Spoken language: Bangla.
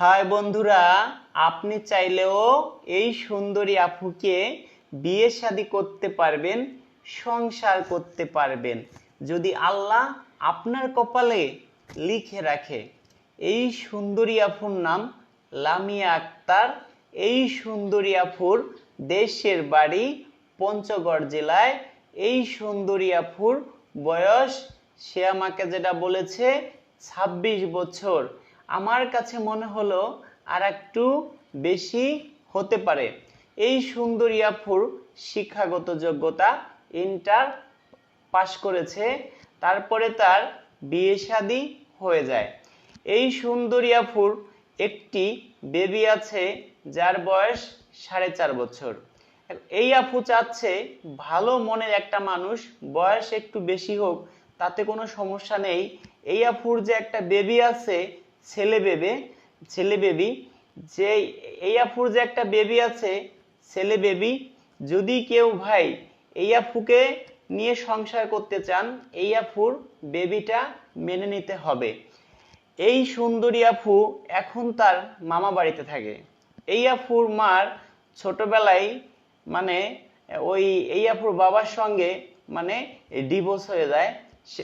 হাই বন্ধুরা, আপনি চাইলেও এই সুন্দরী আপুকে বিয়ে শাদি করতে পারবেন, সংসার করতে পারবেন। যদি আল্লাহ আপনার কপালে লিখে রাখে, এই সুন্দরী আফুর নাম লামিয়া আক্তার, এই সুন্দরী আফুর দেশের বাড়ি পঞ্চগড় জেলায়, এই সুন্দরী আফুর বয়স সে আমাকে যেটা বলেছে, ছাব্বিশ বছর। আমার কাছে মনে হলো আর একটু বেশি হতে পারে। এই সুন্দরী আফুর শিক্ষাগত যোগ্যতা ইন্টার পাশ করেছে, তারপরে তার বিয়ে শাদী হয়ে যায়। এই সুন্দরী আফুর একটি বেবি আছে যার বয়স সাড়ে চার বছর। এই আপু চাচ্ছে ভালো মনের একটা মানুষ, বয়স একটু বেশি হোক, তাতে কোনো সমস্যা নেই। এই আপুর যে একটা বেবি আছে ছেলে বেবে, ছেলে বেবি, যে এই আপুর যে একটা বেবি আছে, ছেলে বেবি, যদি কেউ ভাই এই আপুকে নিয়ে সংসার করতে চান এই আপুর বেবিটা মেনে নিতে হবে। এই সুন্দরী আপু এখন তার মামা বাড়িতে থাকে। এই আপুর মার ছোটবেলায় মানে ওই এই আপুর বাবার সঙ্গে মানে ডিভোর্স হয়ে যায়। সে